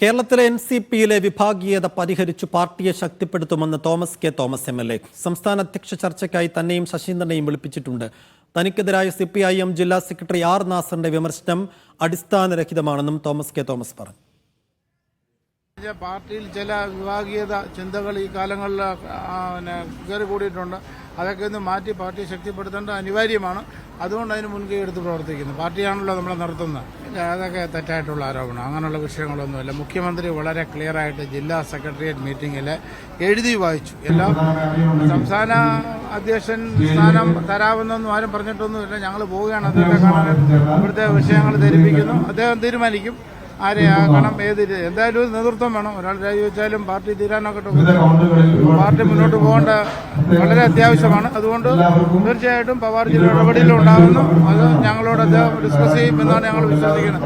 കേരളത്തിലെ N C പിയിലെ വിഭാഗീയത പരിഹരിച്ചു പാർട്ടിയെ ശക്തിപ്പെടുത്തുമെന്ന് Thomas K Thomas M L A സംസ്ഥാന അധ്യക്ഷ ചർച്ചയ്ക്കായി തന്നെയും ശശീന്ദ്രനെയും വിളിപ്പിച്ചിട്ടുണ്ട്. തനിക്കെതിരായ സി പി ഐ എം ജില്ലാ സെക്രട്ടറി ആർ നാസറിന്റെ വിമർശനം അടിസ്ഥാനരഹിതമാണെന്നും തോമസ് കെ തോമസ് പറഞ്ഞു. പാർട്ടിയിൽ ചില വിഭാഗീയത ചിന്തകൾ ഈ കാലങ്ങളിൽ പിന്നെ കയറി കൂടിയിട്ടുണ്ട് അതൊക്കെ ഒന്ന് മാറ്റി പാർട്ടി ശക്തിപ്പെടുത്തേണ്ടത് അനിവാര്യമാണ്. അതുകൊണ്ട് അതിന് മുൻകൈ എടുത്ത് പ്രവർത്തിക്കുന്നു. പാർട്ടിയാണല്ലോ നമ്മളെ നടത്തുന്നത് അതൊക്കെ തെറ്റായിട്ടുള്ള ആരോപണം. അങ്ങനെയുള്ള വിഷയങ്ങളൊന്നുമല്ല. മുഖ്യമന്ത്രി വളരെ ക്ലിയറായിട്ട് ജില്ലാ സെക്രട്ടേറിയറ്റ് മീറ്റിംഗിൽ എഴുതി വായിച്ചു. എല്ലാം സംസ്ഥാന അധ്യക്ഷൻ സ്ഥാനം തരാമെന്നൊന്നും ആരും പറഞ്ഞിട്ടൊന്നുമില്ല. ഞങ്ങൾ പോവുകയാണ്. അദ്ദേഹത്തെ കാണാൻ ഇവിടുത്തെ വിഷയങ്ങൾ ധരിപ്പിക്കുന്നു. അദ്ദേഹം തീരുമാനിക്കും. ആരെ കാരണം ഏത് എന്തായാലും ഒരു നേതൃത്വം വേണം. ഒരാൾ രാജിവെച്ചാലും പാർട്ടി തീരാനൊക്കെ പാർട്ടി മുന്നോട്ട് പോകേണ്ട വളരെ അത്യാവശ്യമാണ്. അതുകൊണ്ട് തീർച്ചയായിട്ടും പവാർ ജില്ല ഇടപെടലുണ്ടാകുന്നു. അത് ഞങ്ങളോട് അദ്ദേഹം ഡിസ്കസ് ചെയ്യും എന്നാണ് ഞങ്ങൾ വിശ്വസിക്കുന്നത്.